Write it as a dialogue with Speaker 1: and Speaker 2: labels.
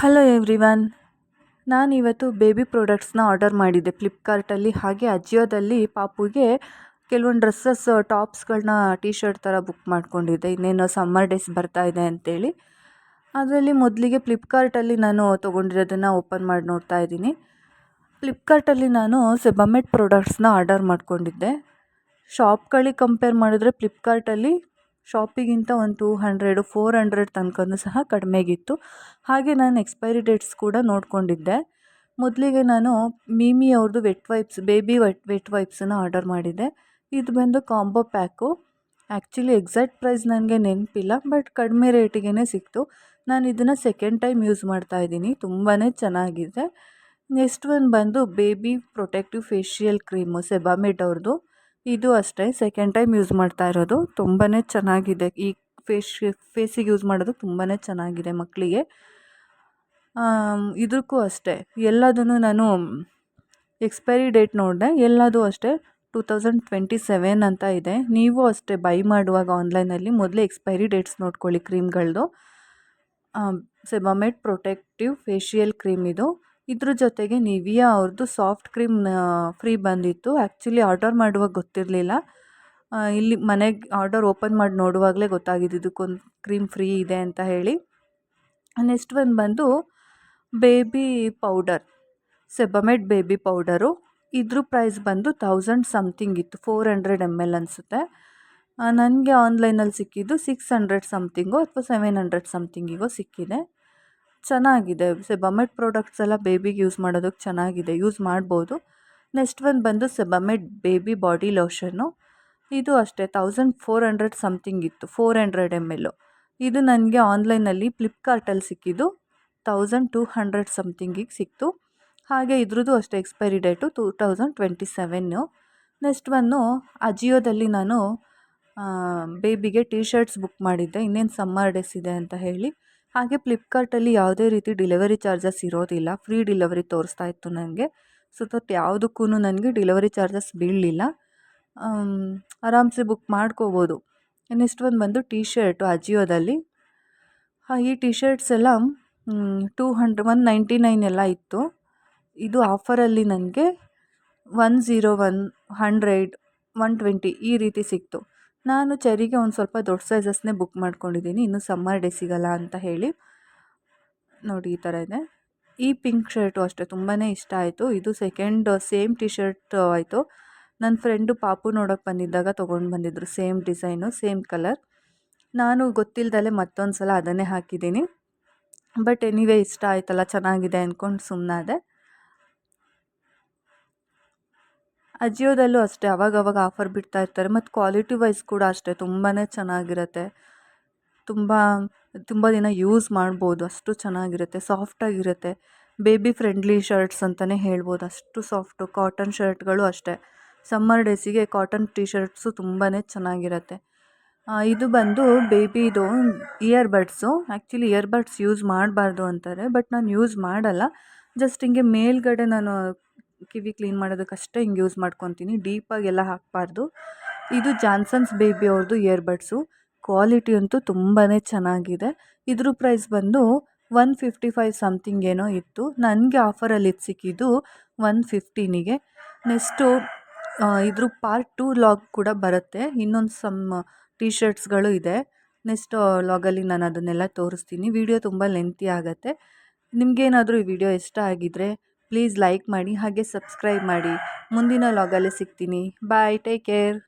Speaker 1: Hello everyone ನಾನಿವತ್ತು baby ಪ್ರಾಡಕ್ಟ್ಸ್ನ order ಮಾಡಿದ್ದೆ. ಫ್ಲಿಪ್ಕಾರ್ಟಲ್ಲಿ ಹಾಗೆ ಅಜಿಯೋದಲ್ಲಿ ಪಾಪುಗೆ ಕೆಲವೊಂದು ಡ್ರೆಸ್ಸಸ್ ಟಾಪ್ಸ್ಗಳನ್ನ ಟಿ ಶರ್ಟ್ ಥರ ಬುಕ್ ಮಾಡ್ಕೊಂಡಿದ್ದೆ. ಇನ್ನೇನು ಸಮ್ಮರ್ ಡೇಸ್ ಬರ್ತಾ ಇದೆ ಅಂತೇಳಿ. ಅದರಲ್ಲಿ ಮೊದಲಿಗೆ ಫ್ಲಿಪ್ಕಾರ್ಟಲ್ಲಿ ನಾನು ತೊಗೊಂಡಿರೋದನ್ನು ಓಪನ್ ಮಾಡಿ ನೋಡ್ತಾ ಇದ್ದೀನಿ. ಫ್ಲಿಪ್ಕಾರ್ಟಲ್ಲಿ ನಾನು ಸೆಬಮೆಟ್ ಪ್ರಾಡಕ್ಟ್ಸ್ನ ಆರ್ಡರ್ ಮಾಡ್ಕೊಂಡಿದ್ದೆ. ಶಾಪ್ಗಳಿಗೆ ಕಂಪೇರ್ ಮಾಡಿದ್ರೆ ಫ್ಲಿಪ್ಕಾರ್ಟಲ್ಲಿ ಶಾಪಿಗಿಂತ ಒಂದು ಟೂ ಹಂಡ್ರೆಡು ಫೋರ್ ಹಂಡ್ರೆಡ್ ತನಕನೂ ಸಹ ಕಡಿಮೆಗಿತ್ತು. ಹಾಗೆ ನಾನು ಎಕ್ಸ್ಪೈರಿ ಡೇಟ್ಸ್ ಕೂಡ ನೋಡಿಕೊಂಡಿದ್ದೆ. ಮೊದಲಿಗೆ ನಾನು ಮೀಮಿ ಅವ್ರದ್ದು wet wipes baby wet wet ವೈಪ್ಸನ್ನು order ಮಾಡಿದ್ದೆ. ಇದು ಬಂದು combo pack actually exact price ನನಗೆ ನೆನಪಿಲ್ಲ ಬಟ್ ಕಡಿಮೆ ರೇಟಿಗೇ ಸಿಕ್ತು. ನಾನು ಇದನ್ನು ಸೆಕೆಂಡ್ ಟೈಮ್ ಯೂಸ್ ಮಾಡ್ತಾ ಇದ್ದೀನಿ. ತುಂಬಾ ಚೆನ್ನಾಗಿದೆ. ನೆಕ್ಸ್ಟ್ ಒಂದು ಬಂದು baby protective facial cream Sebamed ಅವ್ರದ್ದು ಇದು ಅಷ್ಟೇ ಸೆಕೆಂಡ್ ಟೈಮ್ ಯೂಸ್ ಮಾಡ್ತಾ ಇರೋದು. ತುಂಬಾ ಚೆನ್ನಾಗಿದೆ. ಈ ಫೇಸ್ ಫೇಸಿಗೆ ಯೂಸ್ ಮಾಡೋದು ತುಂಬಾ ಚೆನ್ನಾಗಿದೆ ಮಕ್ಕಳಿಗೆ ಇದಕ್ಕೂ ಅಷ್ಟೇ. ಎಲ್ಲದನ್ನು ನಾನು ಎಕ್ಸ್ಪೈರಿ ಡೇಟ್ ನೋಡಿದೆ. ಎಲ್ಲದೂ ಅಷ್ಟೇ ಟೂ ತೌಸಂಡ್ ಟ್ವೆಂಟಿ ಸೆವೆನ್ ಅಂತ ಇದೆ. ನೀವು ಅಷ್ಟೇ ಬೈ ಮಾಡುವಾಗ ಆನ್ಲೈನಲ್ಲಿ ಮೊದಲೇ ಎಕ್ಸ್ಪೈರಿ ಡೇಟ್ಸ್ ನೋಡ್ಕೊಳ್ಳಿ ಕ್ರೀಮ್ಗಳದ್ದು ಸೆಬಮೆಟ್ ಪ್ರೊಟೆಕ್ಟಿವ್ ಫೇಶಿಯಲ್ ಕ್ರೀಮ್ ಇದು. ಇದ್ರ ಜೊತೆಗೆ ನಿವಿಯಾ ಅವ್ರದ್ದು ಸಾಫ್ಟ್ ಕ್ರೀಮ್ ಫ್ರೀ ಬಂದಿತ್ತು. ಆ್ಯಕ್ಚುಲಿ ಆರ್ಡರ್ ಮಾಡುವಾಗ ಗೊತ್ತಿರಲಿಲ್ಲ. ಇಲ್ಲಿ ಮನೆಗೆ ಆರ್ಡರ್ ಓಪನ್ ಮಾಡಿ ನೋಡುವಾಗಲೇ ಗೊತ್ತಾಗಿದ್ದು ಇದಕ್ಕೊಂದು ಕ್ರೀಮ್ ಫ್ರೀ ಇದೆ ಅಂತ ಹೇಳಿ. ನೆಕ್ಸ್ಟ್ ಒಂದು ಬಂದು baby powder, Sebamed baby powder. ಇದ್ರ ಪ್ರೈಸ್ ಬಂದು ತೌಸಂಡ್ ಸಮಥಿಂಗ್ ಇತ್ತು, ಫೋರ್ ಹಂಡ್ರೆಡ್ ಎಂ ಎಲ್ ಅನಿಸುತ್ತೆ. ನನಗೆ ಆನ್ಲೈನಲ್ಲಿ ಸಿಕ್ಕಿದ್ದು ಸಿಕ್ಸ್ ಹಂಡ್ರೆಡ್ ಸಮಥಿಂಗೋ ಅಥವಾ ಸೆವೆನ್ ಹಂಡ್ರೆಡ್ ಸಮಥಿಂಗಿಗೋ ಸಿಕ್ಕಿದೆ. ಚೆನ್ನಾಗಿದೆ. ಸೆಬಮೆಟ್ ಪ್ರಾಡಕ್ಟ್ಸ್ ಎಲ್ಲ ಬೇಬಿಗೆ ಯೂಸ್ ಮಾಡೋದಕ್ಕೆ ಚೆನ್ನಾಗಿದೆ. ಯೂಸ್ ಮಾಡ್ಬೋದು. ನೆಕ್ಸ್ಟ್ ಒಂದು ಬಂದು ಸೆಬಮೆಟ್ ಬೇಬಿ ಬಾಡಿ ಲೋಷನ್ನು ಇದು ಅಷ್ಟೇ ತೌಸಂಡ್ ಫೋರ್ ಹಂಡ್ರೆಡ್ ಸಮ್ಥಿಂಗ್ ಇತ್ತು ಫೋರ್ ಹಂಡ್ರೆಡ್ ಎಂ ಎಲ್ಲು ಇದು ನನಗೆ ಆನ್ಲೈನಲ್ಲಿ ಫ್ಲಿಪ್ಕಾರ್ಟಲ್ಲಿ ಸಿಕ್ಕಿದ್ದು ತೌಸಂಡ್ ಟೂ ಹಂಡ್ರೆಡ್ ಸಮ್ಥಿಂಗಿಗೆ ಸಿಕ್ತು. ಹಾಗೆ ಇದ್ರದ್ದು ಅಷ್ಟೇ expiry date two thousand twenty seven next ಒಂದು ಅಜಿಯೋದಲ್ಲಿ ನಾನು ಬೇಬಿಗೆ ಟಿ ಶರ್ಟ್ಸ್ ಬುಕ್ ಮಾಡಿದ್ದೆ. ಇನ್ನೇನು ಸಮ್ಮರ್ ಡೇಸ್ ಇದೆ ಅಂತ ಹೇಳಿ. ಹಾಗೆ ಫ್ಲಿಪ್ಕಾರ್ಟಲ್ಲಿ ಯಾವುದೇ ರೀತಿ ಡೆಲಿವರಿ ಚಾರ್ಜಸ್ ಇರೋದಿಲ್ಲ. ಫ್ರೀ ಡೆಲಿವರಿ ತೋರಿಸ್ತಾ ಇತ್ತು ನನಗೆ. ಸೊ ದಟ್ ಯಾವುದಕ್ಕೂ ನನಗೆ ಡೆಲಿವರಿ ಚಾರ್ಜಸ್ ಬೀಳಲಿಲ್ಲ. ಆರಾಮ್ಸೆ ಬುಕ್ ಮಾಡ್ಕೋಬೋದು. ನೆಕ್ಸ್ಟ್ ಒಂದು ಬಂದು ಟಿ ಶರ್ಟು ಅಜಿಯೋದಲ್ಲಿ ಈ ಟಿ ಶರ್ಟ್ಸ್ ಎಲ್ಲ two hundred, one ninety nine ಎಲ್ಲ ಇತ್ತು. ಇದು ಆಫರಲ್ಲಿ ನನಗೆ one zero one hundred, one twenty ಈ ರೀತಿ ಸಿಕ್ತು. ನಾನು ಚರಿಗೆ ಒಂದು ಸ್ವಲ್ಪ ದೊಡ್ಡ ಸೈಜಸ್ನೇ ಬುಕ್ ಮಾಡ್ಕೊಂಡಿದ್ದೀನಿ. ಇನ್ನು ಸಮ್ಮರ್ ಡೇ ಸಿಗಲ್ಲ ಅಂತ ಹೇಳಿ. ನೋಡಿ, ಈ ಥರ ಇದೆ. ಈ ಪಿಂಕ್ ಶರ್ಟು ಅಷ್ಟೇ ತುಂಬಾ ಇಷ್ಟ ಆಯಿತು. ಇದು ಸೆಕೆಂಡ್ ಸೇಮ್ ಟಿ ಶರ್ಟ್ ಆಯಿತು. ನನ್ನ ಫ್ರೆಂಡು ಪಾಪು ನೋಡೋಕೆ ಬಂದಿದ್ದಾಗ ತೊಗೊಂಡು ಬಂದಿದ್ದರು ಸೇಮ್ ಡಿಸೈನು ಸೇಮ್ ಕಲರ್ ನಾನು ಗೊತ್ತಿಲ್ಲದಲ್ಲೇ ಮತ್ತೊಂದು ಸಲ ಅದನ್ನೇ ಹಾಕಿದ್ದೀನಿ. ಬಟ್ ಎನಿವೇ ಇಷ್ಟ ಆಯ್ತಲ್ಲ, ಚೆನ್ನಾಗಿದೆ ಅಂದ್ಕೊಂಡು ಸುಮ್ಮನಾದೆ ಅಜಿಯೋದಲ್ಲೂ ಅಷ್ಟೇ, ಅವಾಗವಾಗ ಆಫರ್ ಬಿಡ್ತಾ ಇರ್ತಾರೆ. ಮತ್ತು ಕ್ವಾಲಿಟಿ ವೈಸ್ ಕೂಡ ಅಷ್ಟೇ ತುಂಬಾ ಚೆನ್ನಾಗಿರುತ್ತೆ. ತುಂಬ ತುಂಬ ದಿನ ಯೂಸ್ ಮಾಡ್ಬೋದು, ಅಷ್ಟು ಚೆನ್ನಾಗಿರುತ್ತೆ ಸಾಫ್ಟಾಗಿರುತ್ತೆ ಬೇಬಿ ಫ್ರೆಂಡ್ಲಿ ಶರ್ಟ್ಸ್ ಅಂತಲೇ ಹೇಳ್ಬೋದು, ಅಷ್ಟು ಸಾಫ್ಟು ಕಾಟನ್ ಶರ್ಟ್ಗಳು ಅಷ್ಟೇ. ಸಮ್ಮರ್ ಡೇಸಿಗೆ ಕಾಟನ್ ಟಿ ಶರ್ಟ್ಸು ತುಂಬಾ ಚೆನ್ನಾಗಿರುತ್ತೆ. ಇದು ಬಂದು ಬೇಬಿದು ear buds actually ear buds use ಮಾಡಬಾರ್ದು ಅಂತಾರೆ ಬಟ್ ನಾನು ಯೂಸ್ ಮಾಡಲ್ಲ. ಜಸ್ಟ್ ಹಿಂಗೆ ಮೇಲ್ಗಡೆ ನಾನು ಕಿವಿ ಕ್ಲೀನ್ ಮಾಡೋದಕ್ಕಷ್ಟೇ ಹಿಂಗೆ ಯೂಸ್ ಮಾಡ್ಕೊತೀನಿ. ಡೀಪಾಗೆಲ್ಲ ಹಾಕಬಾರ್ದು. ಇದು ಜಾನ್ಸನ್ಸ್ ಬೇಬಿ ಅವ್ರದ್ದು ಇಯರ್ ಬಡ್ಸು. ಕ್ವಾಲಿಟಿ ಅಂತೂ ತುಂಬಾ ಚೆನ್ನಾಗಿದೆ. ಇದ್ರ ಪ್ರೈಸ್ ಬಂದು ಒನ್ ಫಿಫ್ಟಿ ಫೈವ್ ಸಮ್ಥಿಂಗ್ ಏನೋ ಇತ್ತು. ನನಗೆ ಆಫರಲ್ಲಿ ಇದು ಸಿಕ್ಕಿದ್ದು ಒನ್ ಫಿಫ್ಟೀನಿಗೆ. ನೆಕ್ಸ್ಟು ಇದ್ರ ಪಾರ್ಟ್ ಟೂ ಲಾಗ್ ಕೂಡ ಬರುತ್ತೆ. ಇನ್ನೊಂದು ಸಮ್ ಟಿ ಶರ್ಟ್ಸ್ಗಳು ಇದೆ. ನೆಕ್ಸ್ಟ್ ಲಾಗಲ್ಲಿ ನಾನು ಅದನ್ನೆಲ್ಲ ತೋರಿಸ್ತೀನಿ. ವಿಡಿಯೋ ತುಂಬ ಲೆಂತಿ ಆಗುತ್ತೆ. ನಿಮಗೇನಾದರೂ ಈ ವಿಡಿಯೋ ಇಷ್ಟ ಆಗಿದ್ದರೆ ಪ್ಲೀಸ್ ಲೈಕ್ ಮಾಡಿ ಹಾಗೆ ಸಬ್ಸ್ಕ್ರೈಬ್ ಮಾಡಿ. ಮುಂದಿನ ವ್ಲಾಗಲ್ಲಿ ಸಿಗ್ತೀನಿ. Bye take care